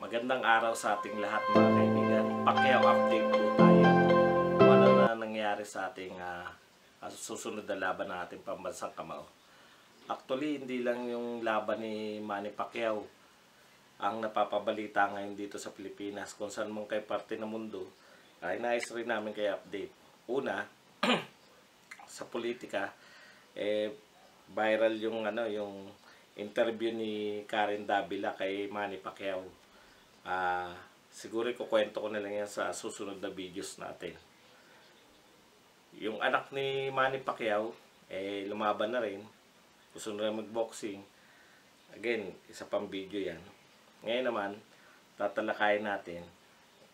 Magandang araw sa ating lahat mga kaibigan. Pacquiao update po tayo. Kung ano na nangyari sa ating ah, susunod na laban ng ating pambansang kamao. Actually, hindi lang yung laban ni Manny Pacquiao ang napapabalita ngayon dito sa Pilipinas. Kung saan mong kay parte ng mundo, ay nais rin namin kay update. Una, sa politika, eh, viral yung ano, yung interview ni Karen Davila kay Manny Pacquiao. Ah, siguro ikukwento ko na lang yan sa susunod na videos natin. Yung anak ni Manny Pacquiao, eh, lumaban na rin. Gusto na rin magboxing. Again, isa pang video yan. Ngayon naman, tatalakayin natin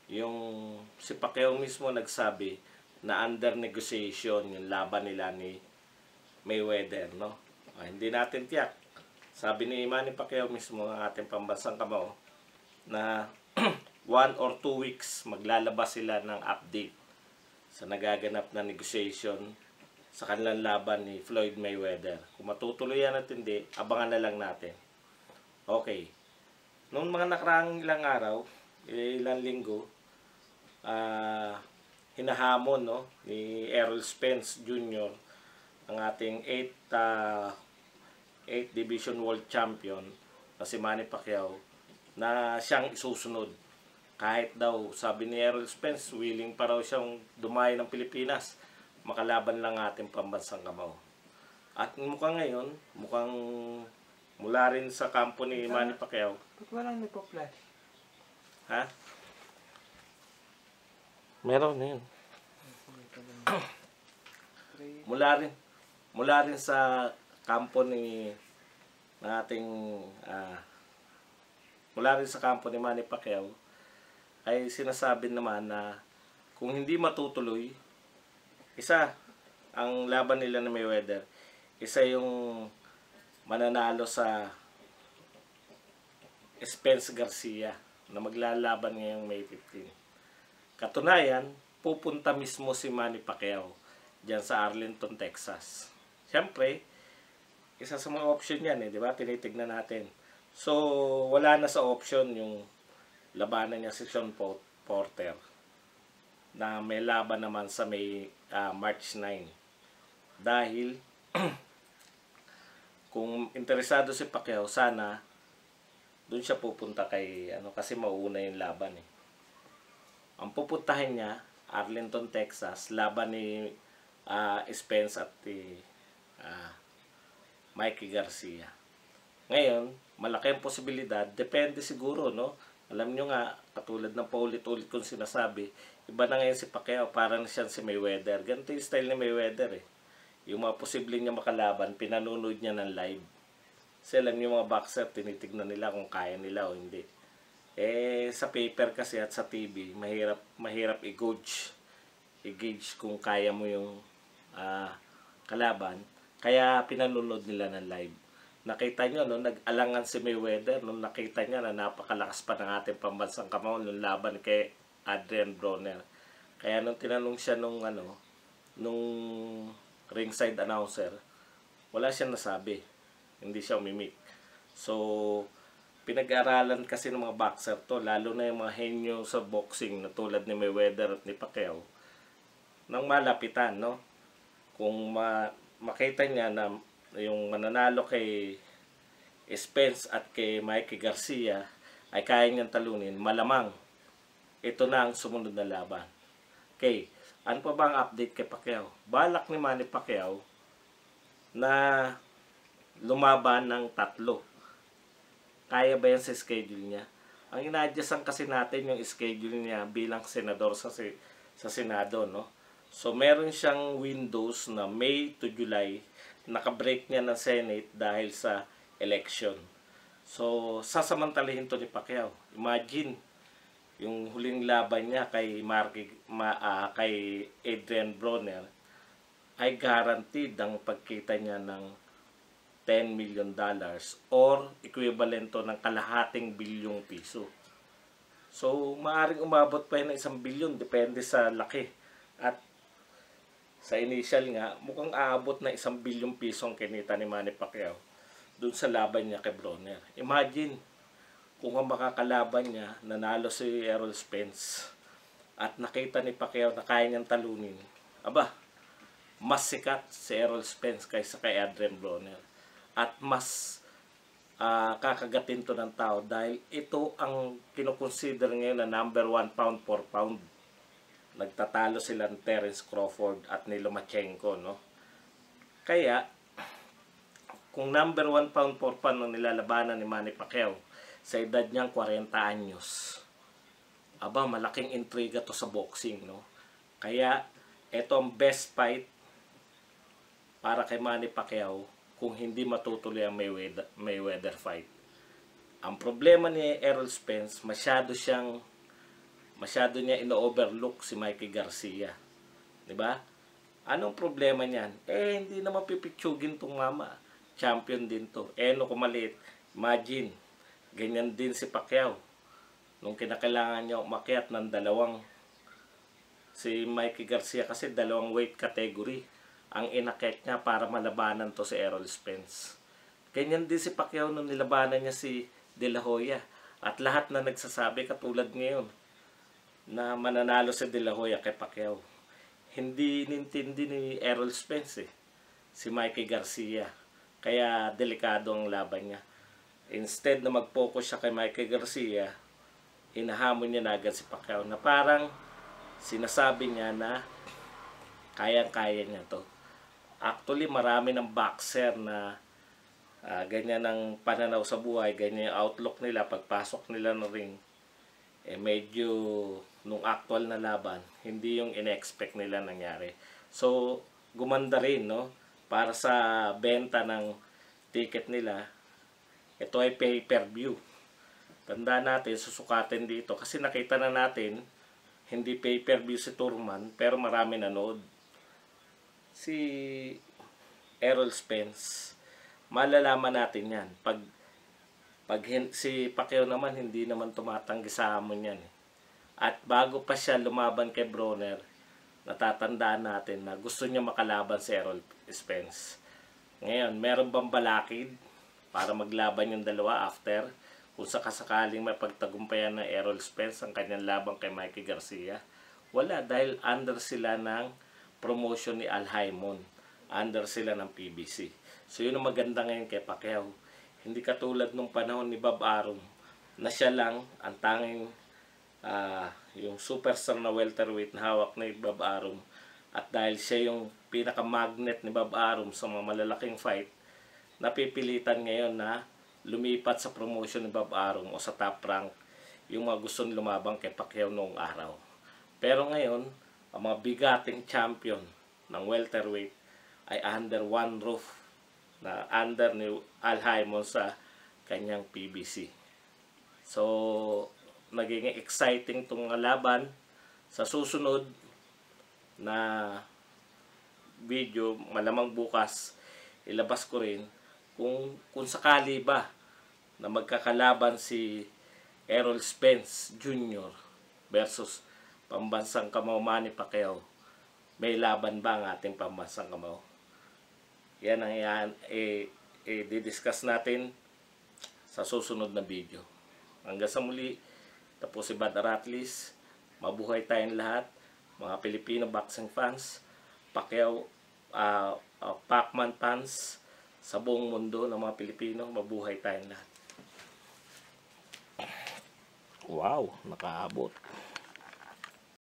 yung si Pacquiao mismo nagsabi na under negotiation yung laban nila ni Mayweather, no? Ah, hindi natin tiyak. Sabi ni Manny Pacquiao mismo ang ating pambansang kamao na one or two weeks maglalabas sila ng update sa nagaganap na negotiation sa kanilang laban ni Floyd Mayweather. Kung matutuloy yan at hindi, abangan na lang natin. Okay. Noong mga nakaraang ilang araw, ilang linggo, ah hinahamon no, ni Errol Spence Jr., ang ating 8 uh, 8 Division World Champion na si Manny Pacquiao na siyang isusunod. Kahit daw, sabi ni Errol Spence, willing pa raw siyang dumayo ng Pilipinas makalaban lang ating pambansang kamao. At mukhang ngayon, mukhang mula rin sa kampo ni Manny Pacquiao, Ba't walang nagpo-flash? ha? Meron na yun. mula rin mula rin sa kampo ni ng ating ah, mula rin sa kampo ni Manny Pacquiao ay sinasabi naman na kung hindi matutuloy isa ang laban nila na Mayweather isa yung mananalo sa Spence Garcia na maglalaban ngayong May 15 katunayan pupunta mismo si Manny Pacquiao dyan sa Arlington, Texas. Siyempre, isa sa mga option yan eh, di ba? Tinitignan natin. So, wala na sa option yung labanan niya si Sean Po- Porter na may laban naman sa may ah, March 9. Dahil kung interesado si Pacquiao, sana doon siya pupunta kay ano kasi mauuna yung laban eh. Ang pupuntahin niya Arlington, Texas, laban ni ah, Spence at ni ah, Mikey Garcia. Ngayon, malaki ang posibilidad, depende siguro, no? Alam nyo nga, katulad ng paulit-ulit kong sinasabi, iba na ngayon si Pacquiao, parang siyang si Mayweather. Ganito yung style ni Mayweather eh. Yung mga posibleng niya makalaban, pinanonood niya ng live. Kasi alam niyo mga boxer, tinitignan nila kung kaya nila o hindi. Eh, sa paper kasi at sa TV, mahirap, mahirap i-gauge. I-gauge kung kaya mo yung ah, kalaban. Kaya pinanonood nila ng live. Nakita nyo, no, nag-alangan si Mayweather nung nakita niya na napakalakas pa ng ating pambansang kamao nung laban kay Adrian Broner. Kaya nung tinanong siya nung ano, nung ringside announcer, wala siyang nasabi. Hindi siya umimik. So, pinag-aralan kasi ng mga boxer to, lalo na yung mga henyo sa boxing na tulad ni Mayweather at ni Pacquiao, nang malapitan, no? Kung ma makita niya na yung mananalo kay Spence at kay Mikey Garcia ay kaya niyang talunin, malamang ito na ang sumunod na laban. Okay, ano pa ba ang update kay Pacquiao? Balak ni Manny Pacquiao na lumaban ng tatlo. Kaya ba yan sa schedule niya? Ang ina-adjustan kasi natin yung schedule niya bilang senador sa sa Senado, no? So meron siyang windows na May to July, nakabreak niya ng Senate dahil sa election. So sasamantalahin to ni Pacquiao. Imagine yung huling laban niya kay Marky, ma, ah, kay Adrian Broner ay guaranteed ang pagkita niya ng 10 million dollars or equivalent ng kalahating bilyong piso. So, maaring umabot pa yun ng isang bilyon, depende sa laki. At sa initial nga, mukhang aabot na isang bilyong piso ang kinita ni Manny Pacquiao doon sa laban niya kay Broner. Imagine, kung ang makakalaban niya, nanalo si Errol Spence at nakita ni Pacquiao na kaya niyang talunin, aba, mas sikat si Errol Spence kaysa kay Adrian Broner. At mas ah, kakagatin to ng tao dahil ito ang kinukonsider ngayon na number one pound for pound. Nagtatalo sila ng Terence Crawford at ni Lomachenko, no? Kaya, kung number one pound for pound ang nilalabanan ni Manny Pacquiao sa edad niyang 40 anyos, aba, malaking intriga to sa boxing, no? Kaya, ito ang best fight para kay Manny Pacquiao kung hindi matutuloy ang Mayweather, Mayweather fight. Ang problema ni Errol Spence, masyado siyang masyado niya ino-overlook si Mikey Garcia. 'Di ba? Anong problema niyan? Eh, hindi naman pipitsugin tong mama. Champion din to. Eh, no kumaliit. Imagine, ganyan din si Pacquiao. Nung kinakailangan niya umakyat ng dalawang si Mikey Garcia kasi dalawang weight category ang inakyat niya para malabanan to si Errol Spence. Ganyan din si Pacquiao nung nilabanan niya si De La Hoya. At lahat na nagsasabi katulad ngayon na mananalo si De La Hoya kay Pacquiao. Hindi nintindi ni Errol Spence eh. Si Mikey Garcia. Kaya delikado ang laban niya. Instead na mag-focus siya kay Mikey Garcia, hinahamon niya na agad si Pacquiao na parang sinasabi niya na kayang-kaya niya to. Actually, marami ng boxer na ah, ganyan ang pananaw sa buhay, ganyan yung outlook nila pagpasok nila ng ring. Eh medyo nung actual na laban, hindi yung in-expect nila nangyari. So, gumanda rin, no? Para sa benta ng ticket nila, ito ay pay-per-view. Tanda natin, susukatin dito. Kasi nakita na natin, hindi pay-per-view si Turman, pero marami nanood. Si Errol Spence, malalaman natin yan. Pag, pag si Pacquiao naman, hindi naman tumatanggi sa hamon yan. eh. At bago pa siya lumaban kay Broner, natatandaan natin na gusto niya makalaban si Errol Spence. Ngayon, meron bang balakid para maglaban yung dalawa after? Kung sakasakaling may pagtagumpayan ng Errol Spence ang kanyang laban kay Mikey Garcia. Wala dahil under sila ng promotion ni Al Haymon. Under sila ng PBC. So yun ang maganda ngayon kay Pacquiao. Hindi katulad nung panahon ni Bob Arum na siya lang ang tanging ah, yung superstar na welterweight na hawak ni Bob Arum at dahil siya yung pinaka-magnet ni Bob Arum sa mga malalaking fight, napipilitan ngayon na lumipat sa promotion ni Bob Arum o sa top rank yung mga gustong lumabang kay Pacquiao noong araw. Pero ngayon, ang mga bigating champion ng welterweight ay under one roof na under ni Al Haymon sa kanyang PBC. So, naging exciting itong laban. Sa susunod na video, malamang bukas, ilabas ko rin kung, kung sakali ba na magkakalaban si Errol Spence Jr. versus pambansang kamao Manny Pacquiao. May laban ba ang ating pambansang kamao? Yan ang yan, eh, eh, didiscuss natin sa susunod na video. Hanggang sa muli, tapos si Bad Aratlis, mabuhay tayong lahat, mga Pilipino boxing fans, Pacquiao, uh, uh, Pacman fans, sa buong mundo ng mga Pilipino, mabuhay tayong lahat. Wow, nakaabot.